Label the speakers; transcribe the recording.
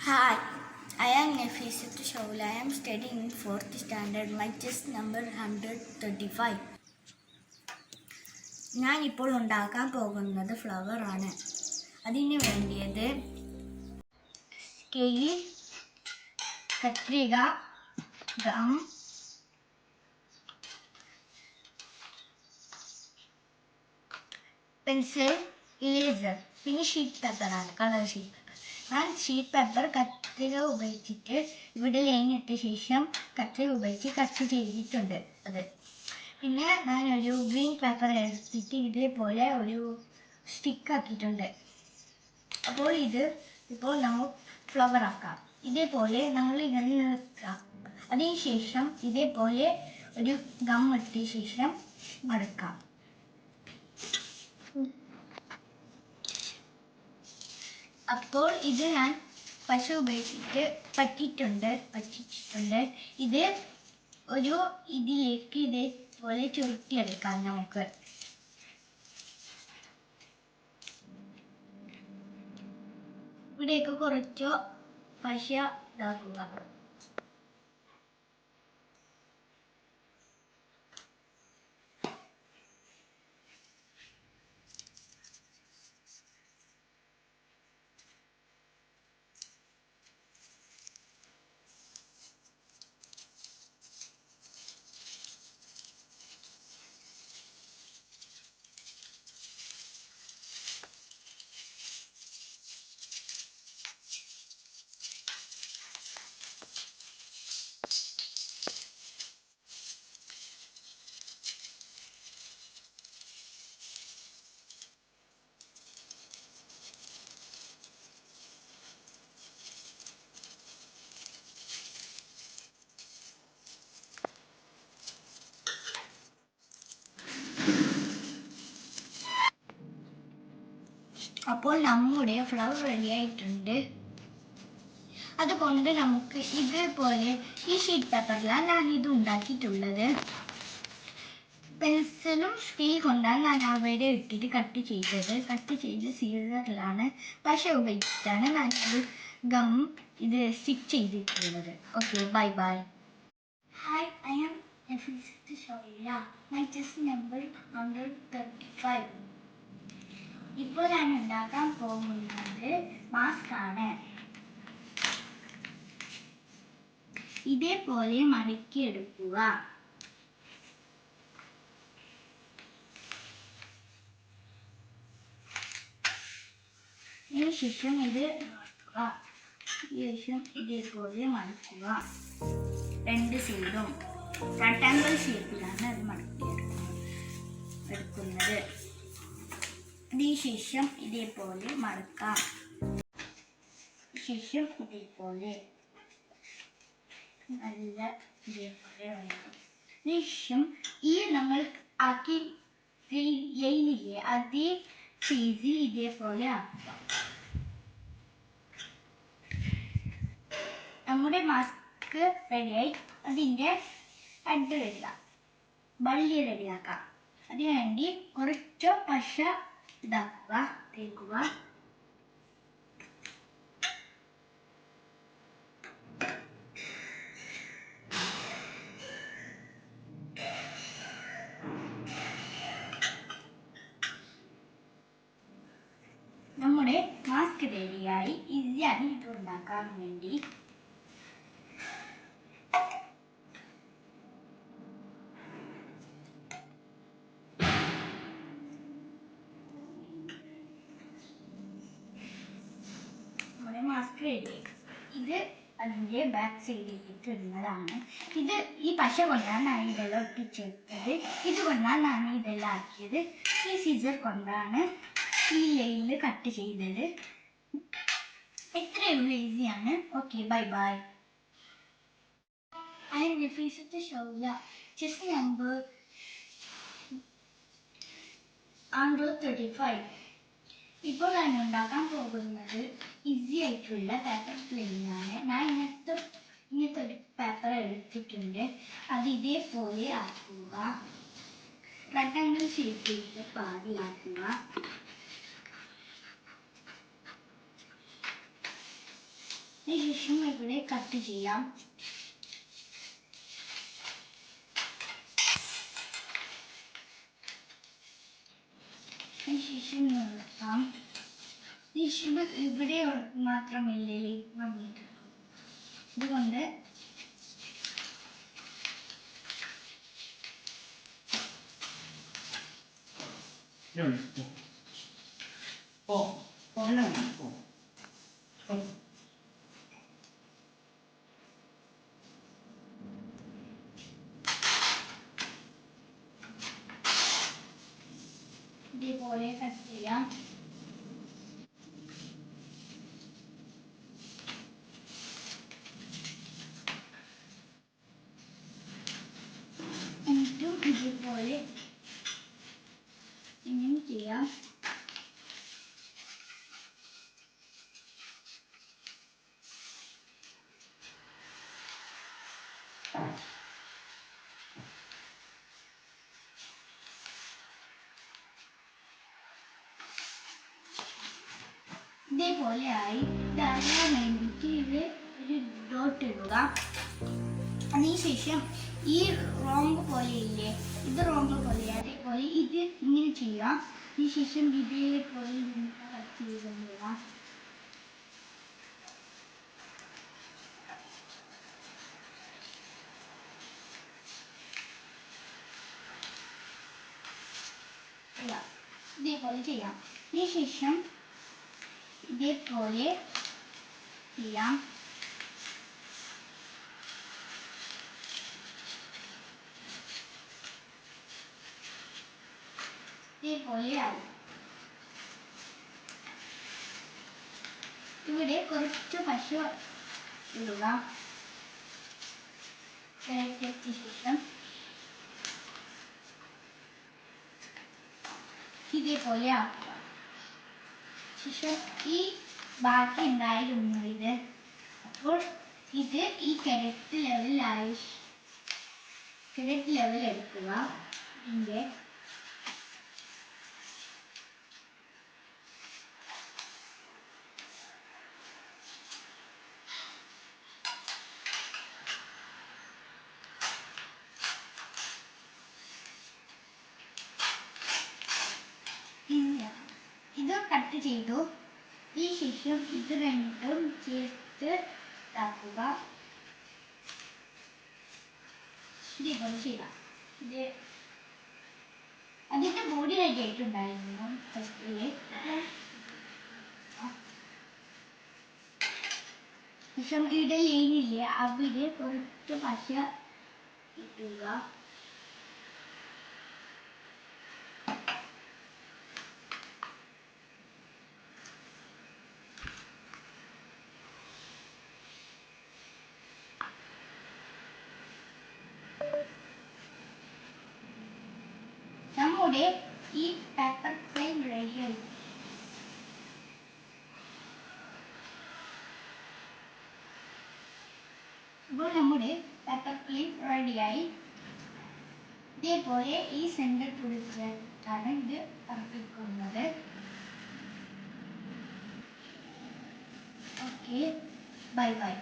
Speaker 1: Hi, I am Nafisat Shaul. I am studying in 4th standard. My test number 135. ഞാൻ ഇപ്പോൾ ഉണ്ടാക്കാൻ പോകുന്നത് flower ആണ് അതിന് വേണ്ടിയത് സ്കെയിൽ കത്രിക ഗം പെൻസിൽ ഇറേസർ പിന്നെ ഷീറ്റ് പേപ്പറാണ് കളർ ഷീറ്റ് ഞാൻ ഷീറ്റ് പേപ്പർ കത്രിക ഉപയോഗിച്ചിട്ട് ഇവിടെ ലൈൻ ഇട്ട ശേഷം കത്രിക ഉപയോഗിച്ച് കട്ട് ചെയ്തിട്ടുണ്ട്. അത്. പിന്നെ ഞാൻ ഒരു ഗ്രീൻ പേപ്പർ എടുത്തിട്ട് ഇതേപോലെ ഒരു സ്റ്റിക്ക് ആക്കിയിട്ടുണ്ട്. അപ്പോൾ ഇത് ഇപ്പോൾ നമ്മൾ ഫ്ലവർ ആക്കാം. ഇതേപോലെ നമ്മൾ ഇങ്ങനെ നിർത്താം. അതിനുശേഷം ഇതേപോലെ ഒരു ഗം ഇട്ട ശേഷം മടക്കാം. അപ്പോൾ ഇത് ഞാൻ പശ ഉപയോഗിച്ചിട്ട് പറ്റിയിട്ടുണ്ട് പറ്റിച്ചിട്ടുണ്ട്. ഇത് ഒരു ഇതിലേക്ക് ഇതേപോലെ ചുരുട്ടിയെടുക്കാം നമുക്ക്. ഇവിടെയൊക്കെ കുറച്ചോ പശ ഇതാക്കുക. അപ്പോൾ നമ്മുടെ ഫ്ലവർ റെഡി ആയിട്ടുണ്ട്. അതുകൊണ്ട് നമുക്ക് ഇതേപോലെ ഈ ഷീറ്റ് പേപ്പറിലാണ് ഞാൻ ഇത് ഉണ്ടാക്കിയിട്ടുള്ളത്. പെൻസിലും സ്കെയിൽ കൊണ്ടാണ് ഞാൻ അവിടെ ഇട്ടിട്ട് കട്ട് ചെയ്തത്. കട്ട് ചെയ്ത് സീസറിലാണ് പശ ഉപയോഗിച്ചിട്ടാണ് ഞാൻ ഇത് ഗം ഇത് സ്റ്റിക്ക് ചെയ്തിട്ടുള്ളത്. Okay bye bye hi I am എഫിസിറ്റ് ഷോയ my just number hundred thirty five ഇപ്പോൾ ഞാൻ ഉണ്ടാക്കാൻ പോകുന്നത് മാസ്ക് ആണ്. ഇതേപോലെ മടക്കി എടുക്കുക ഇതിന് ശേഷം ഇത് മടക്കുക. ശേഷം ഇതേപോലെ മടക്കുക. രണ്ട് സൈഡും റെക്ടാങ്കിൾ ഷേപ്പിലാണ് അത് മടക്കി എടുക്കുന്നത് അതിനുശേഷം ഇതേപോലെ മടക്കാം. ശേഷം ഇതേപോലെ നല്ല ഇതേപോലെ ശേഷം ഈ നമ്മൾ ആക്കി ലൈനില്ലേ അതേ ചെയ്ത് ഇതേപോലെ ആക്കാം. നമ്മുടെ മാസ്ക് റെഡിയായി അതിന്റെ അഡ് റെഡിയാക്കാം ബള്ളി റെഡിയാക്കാം അതിനുവേണ്ടി കുറച്ച് പശ ഇതാക്കുക. തേക്കുക. നമ്മുടെ മാസ്ക് റെഡിയായി ഈസിയാണ് ഇത് ഉണ്ടാക്കാൻ വേണ്ടി നമ്മുടെ ഇത് അതിന്റെ ബാക്ക് സൈഡിലേക്ക് ഇടുന്നതാണ് ഇത് ഈ പശ കൊണ്ടാണ് ഇതെല്ലാം ഒട്ടിച്ചെടുത്തത്. ഇത് കൊണ്ടാണ് ഇതെല്ലാം ആക്കിയത് ഈ സീസർ കൊണ്ടാണ് ഈ ലൈനിൽ കട്ട് ചെയ്തത്. ഇത്രയും ഈസിയാണ് okay bye bye I'm ടു ഷൗല ചെസ് നമ്പർ ഹൺഡ്രഡ് തേർട്ടി ഫൈവ് ഇപ്പോൾ ഞാൻ ഉണ്ടാക്കാൻ പോകുന്നത് ഈസി ആയിട്ടുള്ള പേപ്പർ പ്ലെയിനാണ് ഞാൻ ഇങ്ങനത്തെ ഇങ്ങനത്തെ ഒരു പേപ്പർ എടുത്തിട്ടുണ്ട്. അത് ഇതേപോലെ ആക്കുക. റെക്ടാങ്കിൾ ഷേപ്പിൽ പാടിയാക്കുക അതിനുശേഷം ഇവിടെ കട്ട് ചെയ്യാം. അതിനുശേഷം നിർത്താം അതിനുശേഷം ഇവിടെ മാത്രമല്ലേ ഓ ഇതുകൊണ്ട്
Speaker 2: പോ 어,
Speaker 1: ഇതേപോലെ ഇങ്ങനെ ചെയ്യാം. ഇതേപോലെ ആയി. ഇതറിയാൻ വേണ്ടിയിട്ട് ഇവിടെ ഒരു ഡോട്ട് ഇടുക. അതിനുശേഷം ഈ റോമ്പ് പോലെ ഇല്ലേ ഇത് റോമ്പ് പോലെ. അതേപോലെ ഇത് ഇങ്ങനെ ചെയ്യാം. അതിനുശേഷം ഇതേപോലെ ഇങ്ങനെ കട്ട് ചെയ്തിടുക ചെയ്യാം. ഇതേപോലെ ചെയ്യാം അതിനുശേഷം ഇതേപോലെ ചെയ്യാം. ആവും ഇവിടെ കുറച്ച് പശു ഇടുക. ശേഷം ഇതേപോലെ ആക്കുക. ഈ ബാക്കി ഉണ്ടായിരുന്നു ഇത്. അപ്പോൾ ഇത് ഈ കിഴക്ക് ലെവലിലായി കിഴക്ക് ലെവൽ എടുക്കുക. ഇതിന്റെ ഇല്ല. ഇത് കട്ട് ചെയ്തു. ഈ ശേഷം ഇത് രണ്ടും ചേർത്ത് ഇതാക്കുക. ഇതേപോലെ ചെയ്യാം ഇത് അതിന്റെ ബോഡി റെഡി ആയിട്ടുണ്ടായിരുന്നു. ഫസ്റ്റിൽ ശേഷം ഇവിടെ ലൈനില്ലേ അവിടെ കുറച്ച് പശ ഇട്ടുക നമ്മുടെ ഈ പേപ്പർ പ്ലെയിൻ റെഡിയായി ഇപ്പോൾ നമ്മുടെ പേപ്പർ പ്ലെയിൻ റെഡിയായി ഇതേപോലെ ഈ സെന്റർ പിടിച്ചിട്ടാണ് ഇത് അർപ്പിക്കുന്നത് ഓക്കെ ബൈ ബൈ